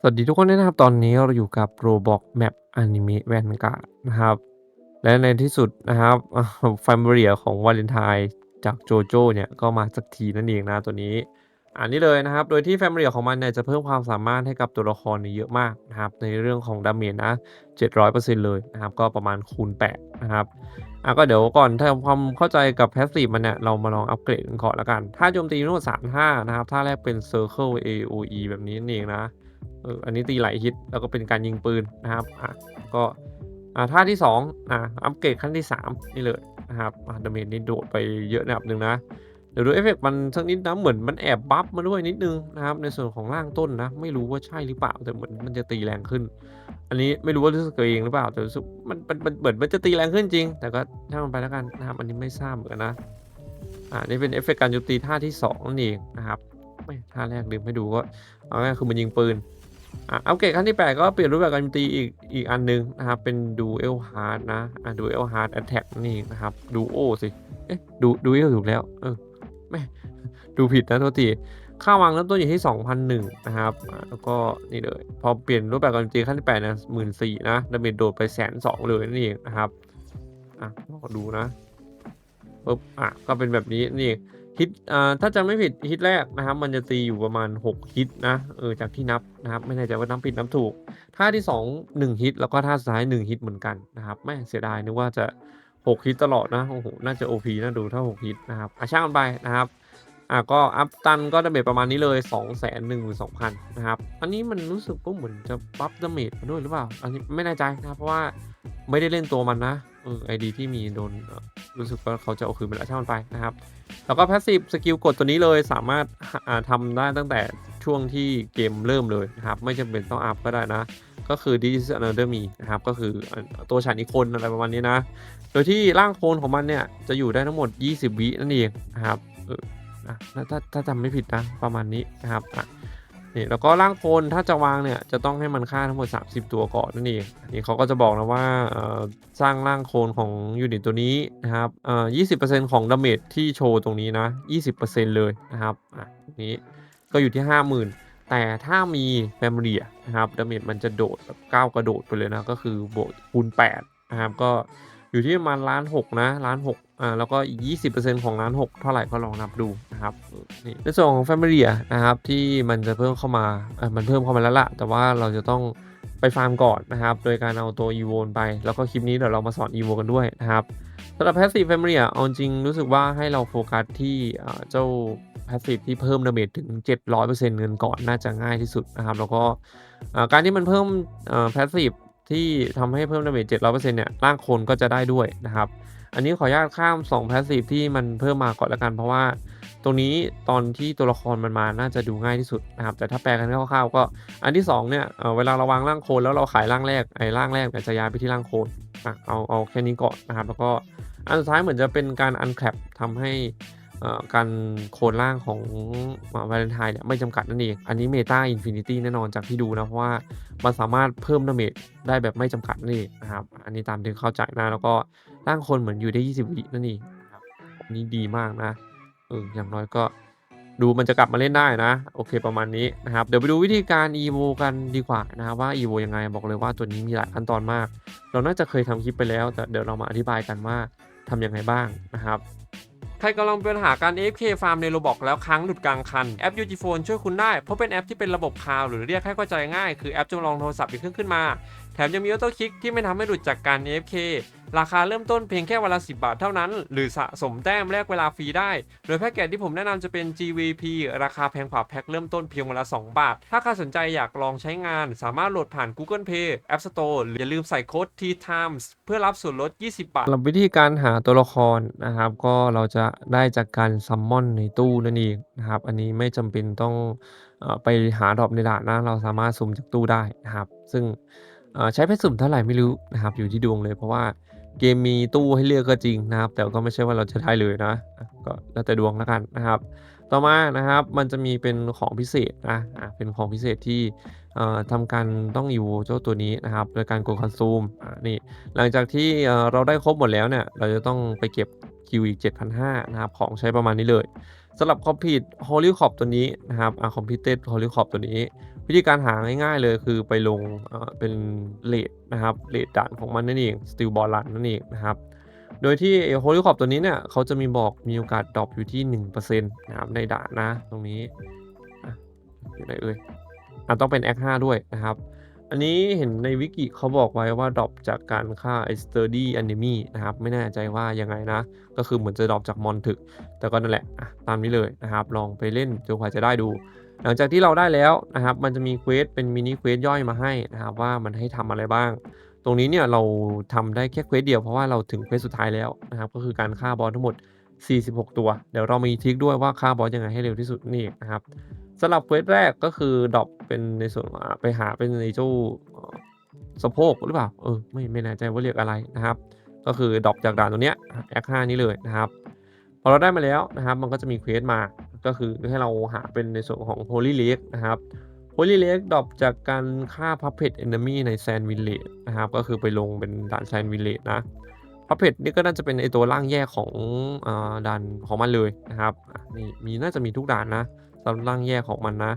สวัสดีทุกคนด้วยนะครับ ตอนนี้เราอยู่กับ Roblox Map Anime Vanguard นะครับ และในที่สุดนะครับ f a m i l i a ของวาเลนไทน์จากโจโจเนี่ย ก็มาสักทีนั่นเองนะตัวนี้ อันนี้เลยนะครับ โดยที่ f a m i l i a ของมันเนี่ยจะเพิ่มความสามารถให้กับตัวละครเนี่ยเยอะมากนะครับ ในเรื่องของดาเมจนะ 700%เลยนะครับ ก็ประมาณคูณ 8 นะครับอะก็เดี๋ยวก่อนทำความเข้าใจกับ Passive มันเนี่ย เรามาลองอัปเกรดกันก่อนแล้วกัน ถ้าโจมตีทั้งหมด3ท่านะครับท่าแรกเป็น Circle AOE แบบนี้นั่นเองนะ อันนี้ตีไหลฮิตแล้วก็เป็นการยิงปืนนะครับอะก็อ่าท่าที่2อะอัปเกรดขั้นที่ 3 นี่เลยนะครับอ่าดาเมจนี่โดดไปเยอะระดับหนึ่งนะ เดี๋ยวดูเอฟเฟกต์มันสักนิดนะเหมือนมันแอบบัฟมาด้วยนิดนึงนะครับในส่วนของร่างต้นนะ ไม่รู้ว่าใช่หรือเปล่าแต่เหมือนมันจะตีแรงขึ้น อันนี้ไม่รู้ว่ารู้สึกตัวเองหรือเปล่าแต่รู้สึกมันมันเหมือนมันจะตีแรงขึ้นจริง แต่ก็ช่างมันไปแล้วกันนะครับอันนี้ไม่ทราบเหมือนกันนะอ่านี่เป็นเอฟเฟกต์การโจมตีท่าที่2นั่นเองนะครับไม่ท่าแรกลืมให้ดูก็เอาง่ายคือมันยิงปืน อะอัปเกรดขั้นที่ 8 ก็เปลี่ยนรูปแบบการโจมตีอีกอีกอันหนึงนะครับ เป็น Dual Hard นะอะ Dual Hard Attack นี่นเองนะครับ Duo สิเอ๊ะดูดูเอถูกแล้ว เออไม่ดูผิดนะโทษทีค่าวางเริ่มต้นอยู่ที่ 2,001 นะครับ แล้วก็นี่เลย พอเปลี่ยนรูปแบบการโจมตีขั้นที่8นะ14,000นะดาเมจโดดไปแสนสองเลยนั่นเองนะครับ อะลองดูนะปุ๊บอะก็เป็นแบบนี้นี่ ฮิตอ่าถ้าจำไม่ผิดฮิตแรกนะครับ มันจะตีอยู่ประมาณ 6 ฮิตนะเออจากที่นับนะครับ ไม่แน่ใจว่านับผิดนับถูกท่าที่ 2 1 ฮิต แล้วก็ท่าสุดท้าย 1 ฮิตเหมือนกันนะครับไม่เสียดายนึกว่าจะ 6 ฮิตตลอดนะโอ้โหน่าจะ OP น่าดูถ้า 6 ฮิตนะครับอะช่างมันไปนะครับอะก็อัพตันก็ดาเมจประมาณนี้เลย 2 1 2 0 0 0นะครับอันนี้มันรู้สึกก็เหมือนจะบัฟดาเมจมาด้วยหรือเปล่า อันนี้ไม่แน่ใจนะครับเพราะว่าไม่ได้เล่นตัวมันนะ ออไอดีที่มีโดนรู้สึกว่าเขาจะเอาคืนไปแล้วช่างมันไปนะครับ แล้วก็ Passive สกิลกดตัวนี้เลยสามารถาทำได้ตั้งแต่ช่วงที่เกมเริ่มเลยนะครับ ไม่จำเป็นต้องอัพก็ได้นะ ก็คือ This is another me นะครับ ก็คือตัวฉันอีกคนอะไรประมาณนี้นะ โดยที่ร่างโคลนของมันเนี่ย จะอยู่ได้ทั้งหมด 20 วินั่นเองนะครับถ้าถ้าจำไม่ผิดนะประมาณนี้นะครับ นี่แล้วก็ร่างโคลนถ้าจะวางเนี่ยจะต้องให้มันค่าทั้งหมด 30 ตัวก่อนนั่นเองนนี้เขาก็จะบอกนะว่าสร้างร่างโคลนของยูนิตตัวนี้นะครับยี่สิบเปอ่อ20%ของดาเมจที่โชว์ตรงนี้นะ20%เปอร์เซ็นต์เลยนะครับอะนี้ก็อยู่ที่50,000แต่ถ้ามีแฟมเลียนะครับดาเมจมันจะโดดแบบก้าวกระโดดไปเลยนะก็คือบวกคูณ8นะครับก็ อยู่ที่ประมาณล้านหกนะล้านหกอ่าแล้วก็อีก 20%ของล้านหกเท่าไหร่ก็ลองนับดูนะครับนี่ในส่วนของแฟมิเลียนะครับที่มันจะเพิ่มเข้ามาเออมันเพิ่มเข้ามาแล้วล่ะแต่ว่าเราจะต้องไปฟาร์มก่อนนะครับ โดยการเอาตัว e v o ไป แล้วก็คลิปนี้เดี๋ยวเรามาสอน e v o กันด้วยนะครับสำหรับ Passive Family อะเอาจริงรู้สึกว่าให้เราโฟกัสที่อ่าเจ้า Passive ที่เพิ่มดาเมจถึง 700%เงินก่อนน่าจะง่ายที่สุดนะครับ แล้วก็การที่มันเพิ่มอ่า Passive ที่ทำให้เพิ่มดาเมจ700%เนี่ยร่างโคนก็จะได้ด้วยนะครับ อันนี้ขออนุญาตข้าม2 Passive ที่มันเพิ่มมาก่อนละกัน เพราะว่าตรงนี้ตอนที่ตัวละครมันมาน่าจะดูง่ายที่สุดนะครับ แต่ถ้าแปลกันคร่าวๆก็อันที่2เนี่ยเเวลาเราวางร่างโคนแล้วเราขายร่างแรกไอ้ร่างแรกจะย้ายไปที่ร่างโคนอะเอาเอาแค่นี้ก่อนนะครับ แล้วก็อันสุดท้ายเหมือนจะเป็นการอันแคลปทำให้ การโคนร่างของวาเลนไทน์เนี่ยไม่จำกัดนั่นเอง อันนี้เมตาอินฟินิตี้แน่นอนจากที่ดูนะ เพราะว่ามันสามารถเพิ่มดาเมจได้แบบไม่จำกัดนั่นเองนะครับ อันนี้ตามที่เข้าใจนะ แล้วก็ร่างคนเหมือนอยู่ได้ 20 วินั่นเองนะครับนนี้ดีมากนะเอออย่างน้อยก็ดูมันจะกลับมาเล่นได้นะ โอเคประมาณนี้นะครับ เดี๋ยวไปดูวิธีการ EVO กันดีกว่านะครับว่า EVO ยังไงบอกเลยว่าตัวนี้มีหลายขั้นตอนมาก เราน่าจะเคยทำคลิปไปแล้ว แต่เดี๋ยวเรามาอธิบายกันว่าทำยังไงบ้างนะครับ ใครกำลังเป็นปัญหาการ AFK ฟาร์มในโรบอกแล้วค้างหลุดกลางคัน แอป UG Phone ช่วยคุณได้ เพราะเป็นแอปที่เป็นระบบคลาวด์หรือเรียกให้เข้าใจง่าย คือแอปจำลองโทรศัพท์อีกเครื่องขึ้นมา ถมยังมีออโต้คลิกที่ไม่ทำให้หลุดจากการ AFK ราคาเริ่มต้นเพียงแค่วันละ 10 บาทเท่านั้น หรือสะสมแต้มแลกเวลาฟรีได้ โดยแพ็กเกจที่ผมแนะนำจะเป็น GVP ราคาแพงกว่าแพ็คเริ่มต้นเพียงวันละ 2 บาท ถ้าใครสนใจอยากลองใช้งาน สามารถโหลดผ่าน Google Play App Store หรืออย่าลืมใส่โค้ด T Times เพื่อรับส่วนลด 20 บาทสำหรับวิธีการหาตัวละครนะครับ ก็เราจะได้จากการซัมมอนในตู้นั่นเองนะครับ อันนี้ไม่จำเป็นต้องไปหาดรอปในด่านนะ เราสามารถสุ่มจากตู้ได้นะครับ ซึ่ง ใช้เพชรสุ่มเท่าไหร่ไม่รู้นะครับอยู่ที่ดวงเลย เพราะว่าเกมมีตู้ให้เลือกก็จริงนะครับ แต่ก็ไม่ใช่ว่าเราจะได้เลยนะ ก็แล้วแต่ดวงแล้วกันนะครับ ต่อมานะครับมันจะมีเป็นของพิเศษนะเป็นของพิเศษที่เอ่อทำการต้องอยู่เจ้าตัวนี้นะครับโดยการกดคอนซูมนี่หลังจากที่เอ่อเราได้ครบหมดแล้วเนี่ยเราจะต้องไปเก็บคิวอีก 7,500นะครับของใช้ประมาณนี้เลย สำหรับคอมพิวต์ Holy Cop ตัวนี้นะครับอะคอมพิวเต็ด Holy Cop ตัวนี้ วิธีการหาง่ายๆเลยคือไปลงเป็นเรตนะครับเรตด่านของมันนั่นเอง Steel Ball Run นั่นเองนะครับโดยที่ Holy Corp ตัวนี้เนี่ยเขาจะมีบอกมีโอกาสดรอปอยู่ที่ 1%นะครับในด่านนะตรงนี้อยู่ไหนเอ่ยอ่าต้องเป็น Act 5ด้วยนะครับ อันนี้เห็นในวิกิเขาบอกไว้ว่าดรอปจากการฆ่าไอ้ Sturdy Enemy นะครับ ไม่แน่ใจว่ายังไงนะ ก็คือเหมือนจะดรอปจากมอนถึก แต่ก็นั่นแหละตามนี้เลยนะครับ ลองไปเล่นจนกว่าจะได้ดู หลังจากที่เราได้แล้วนะครับ มันจะมีเควสเป็นมินิเควสย่อยมาให้นะครับ ว่ามันให้ทำอะไรบ้าง ตรงนี้เนี่ยเราทำได้แค่เควสเดียวเพราะว่าเราถึงเควสสุดท้ายแล้วนะครับ ก็คือการฆ่าบอสทั้งหมด 46 ตัว เดี๋ยวเรามีทริกด้วยว่าฆ่าบอสยังไงให้เร็วที่สุดนี่นะครับ สำหรับเควสแรกก็คือดรอปเป็นในส่วนไปหาเป็นในเจ้าสะโพกหรือเปล่า เออไม่ไม่แน่ใจว่าเรียกอะไรนะครับ ก็คือดรอปจากด่านตรงเนี้ยแอค5นี้เลยนะครับพอเราได้มาแล้วนะครับ มันก็จะมีเควสมาก็คือให้เราหาเป็นในส่วนของ Holy Lake นะครับ Holy Lake ดรอปจากการฆ่า Puppet Enemy ใน Sand Village นะครับ ก็คือไปลงเป็นด่าน Sand Village นะ Puppet นี่ก็น่าจะเป็นไอตัวร่างแยกของอด่านของมันเลยนะครับนี่มีน่าจะมีทุกด่านนะสำหรับร่างแยกของมันนะ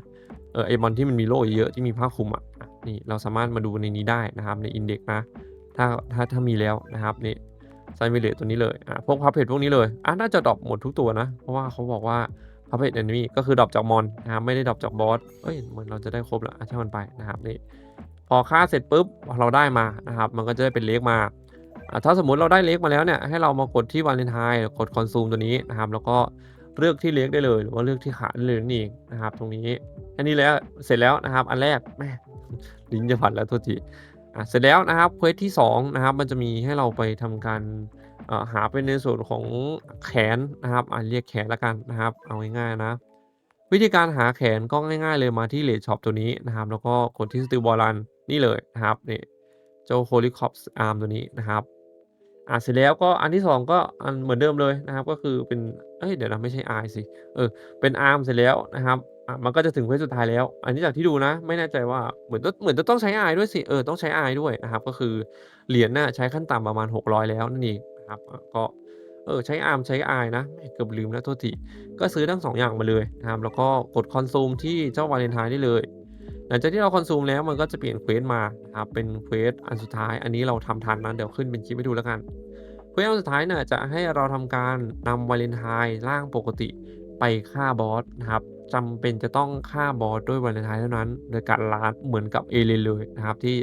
เออไอมอนที่มันมีโล่เยอะที่มีผ้าคลุมอะนี่เราสามารถมาดูในนี้ได้นะครับใน Index นะ ถ้าถ้าถ้ามีแล้วนะครับนี่ไซมิเลตตัวนี้เลยอ่าพวกพับเพจพวกนี้เลยอ่าน่าจะดรอปหมดทุกตัวนะ เพราะว่าเขาบอกว่าพับเพจ enemy ก็คือดรอปจากมอนนะครับไม่ได้ดรอปจากบอสเอ้ยเหมือนเราจะได้ครบแล้วอะช่างมันไปนะครับนี่พอฆ่าเสร็จปุ๊บเราได้มานะครับ มันก็จะได้เป็นเลขมา ถ้าสมมุติเราได้เลขมาแล้วเนี่ยให้เรามากดที่วาเลนไทน์กดคอนซูมตัวนี้นะครับ แล้วก็เลือกที่เลขได้เลย หรือว่าเลือกที่ขาได้เลยนั่นเองนะครับ ตรงนี้อันนี้แล้วเสร็จแล้วนะครับ อันแรกแม่ลิ้นจะผัดแล้วโทษทีอะเสร็จแล้วนะครับเควสที่2นะครับ มันจะมีให้เราไปทำการหาเป็นในส่วนของแขนนะครับอะเรียกแขนล้วกันนะครับ เอาง่ายๆนะวิธีการหาแขนก็ง่าย ๆ เลยมาที่เลดช็อปตัวนี้นะครับ แล้วก็กดที่สติบอลันนี่เลยนะครับนี่เจ้าโคลิคอปส์อาร์มตัวนี้นะครับ อะเสร็จแล้วก็อันที่2ก็อันเหมือนเดิมเลยนะครับ ก็คือเป็นเอ้ยเดี๋ยวนะไม่ใช่อาร์สิเออเป็นอาร์มเสร็จแล้วนะครับอะมันก็จะถึงเควสสุดท้ายแล้ว อันนี้จากที่ดูนะ ไม่แน่ใจว่าเหมือนต้องเหมือนจะต้องใช้ RI ด้วยสิเออต้องใช้ RI ด้วยนะครับก็คือเหรียญน่ะใช้ขั้นต่ำประมาณ 600 แล้วนั่นเองนะครับก็เออใช้ ARM ใช้ RI นะเกือบลืมแล้วโทษทีก็ซื้อทั้ง2อย่างมาเลยนะครับแล้วก็กดคอนซูมที่เจ้าวาเลนไทน์ได้เลย หลังจากที่เราคอนซูมแล้วมันก็จะเปลี่ยนเควสมาครับเป็นเควสอันสุดท้ายอันนี้เราทำทันนะเดี๋ยวขึ้นเป็นคลิปให้ดูแล้วกันเควสอันสุดท้ายเนี่ยจะให้เราทำการนำวาเลนไทน์ร่างปกติไปฆ่าบอสนะครับจำเป็นจะต้องฆ่าบอสด้วยวาเลนไทน์เท่านั้น โดยการลาดเหมือนกับเอเลนเลยนะครับที่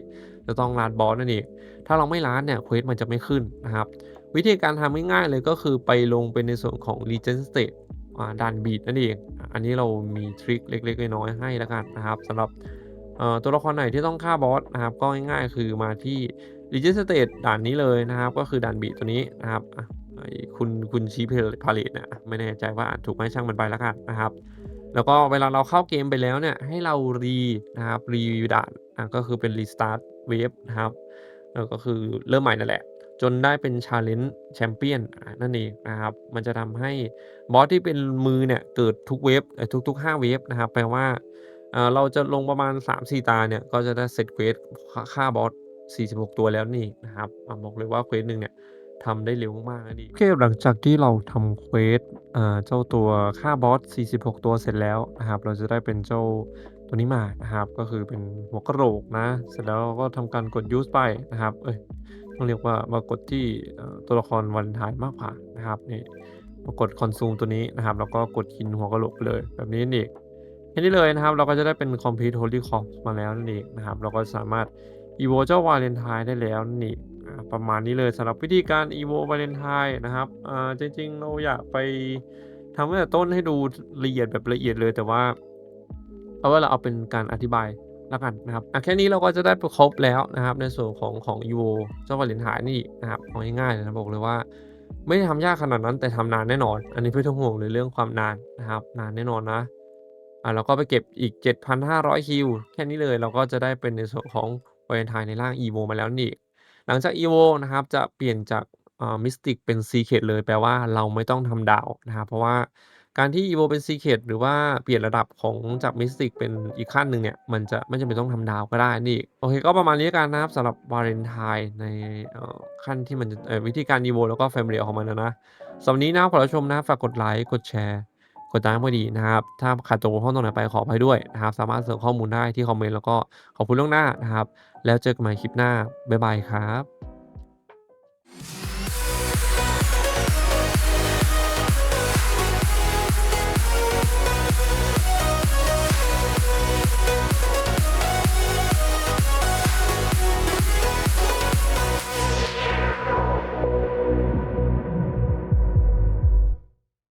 จะต้องลาดบอสนั่นเองถ้าเราไม่ลาดเนี่ยเควสมันจะไม่ขึ้นนะครับวิธีการทำง่ายๆเลยก็คือไปลงเป็นในส่วนของ Legend State อ่านบีดนั่นเอง อันนี้เรามีทริคเล็กๆน้อยๆให้แล้วกันนะครับสำหรับ ตัวละครไหนที่ต้องฆ่าบอสนะครับก็ง่ายๆคือมาที่ Legend State ด่านนี้เลยนะครับ ก็คือด่านบีตัวนี้นะครับคุณคุณชีพลพาเลตเนี่ยไม่แน่ใจว่าอ่านถูกไหมช่างมันไปแล้วกันนะครับ แล้วก็เวลาเราเข้าเกมไปแล้วเนี่ยให้เรารีนะครับรีด่านอะก็คือเป็นรีสตาร์ทเวฟนะครับเออก็คือเริ่มใหม่นั่นแหละ จนได้เป็น Challenge Champion อะนั่นเองนะครับ มันจะทำให้บอสที่เป็นมือเนี่ยเกิดทุกเวฟทุกๆ 5 เวฟนะครับแปลว่า เราจะลงประมาณ 3-4 ตาเนี่ย ก็จะได้เสร็จเควสฆ่าบอส46 ตัวแล้วนี่นะครับบอกเลยว่าเควสหนึ่งเนี่ยทำได้เร็วมากๆนั่นเองโอเคหลังจากที่เราทำเควสเจ้าตัวฆ่าบอส 46 ตัวเสร็จแล้วนะครับ เราจะได้เป็นเจ้าตัวนี้มานะครับ ก็คือเป็นหัวกระโหลกนะ เสร็จแล้วเราก็ทำการกด use ไปนะครับ เอ้ยต้องเรียกว่ามากดที่ตัวละครวาเลนทน์มากกว่านะครับนี่มากดคอนซูมตัวนี้นะครับ แล้วก็กดกินหัวกระโหลกไปเลยแบบนี้นี่ แค่นี้เลยนะครับ เราก็จะได้เป็น complete holy corpse มาแล้วนั่นเองนะครับ เราก็สามารถ evo เจ้าวาเลนไทน์ได้แล้วนี่ประมาณนี้เลยสำหรับวิธีการ evo วาเลนไทน์นะครับจริงๆ เราอยากไปทำตั้งแต่ต้นให้ดูละเอียดแบบละเอียดเลยแต่ว่า เอาว่าเราเอาเป็นการอธิบายแล้วกันนะครับแค่นี้เราก็จะได้ครบแล้วนะครับ ในส่วนของของ EVO เจ้าวาเลนไทน์นี่นะครับเอาง่ายๆนะบอกเลยว่า ไม่ได้ทำยากขนาดนั้นแต่ทำนานแน่นอน อันนี้ไม่ต้องห่วงเลยเรื่องความนานนะครับ นานแน่นอนนะ อะเราก็ไปเก็บอีก 7,500 คิว แค่นี้เลยเราก็จะได้เป็นในส่วนของวาเลนไทน์ในร่าง EVO มาแล้วนี่ หลังจาก EVO นะครับจะเปลี่ยนจากอ่ามิสติกเป็น Secret เลยแปลว่าเราไม่ต้องทำดาวนะครับเพราะว่าการที่ EVO เป็น Secret หรือว่าเปลี่ยนระดับของจากมิสติกเป็นอีกขั้นหนึ่งเนี่ย มันจะไม่จำเป็นต้องทำดาวก็ได้นี่ โอเคก็ประมาณนี้กันนะครับสำหรับวาเลนไทน์ในขั้นที่มันจะวิธีการ EVO แล้วก็ Family ของมันนะนะสำหรับนี้นะขอรับชมนะฝากกดไลค์กดแชร์ กดตามให้พอดีนะครับ ถ้าขาดตกบกพร่อตรงไหนไปขออภัยด้วยนะครับ สามารถเสริมข้อมูลได้ที่คอมเมนต์แล้วก็ขอบคุณล่วงหน้านะครับ แล้วเจอกันใหม่คลิปหน้า บ๊ายบายครับ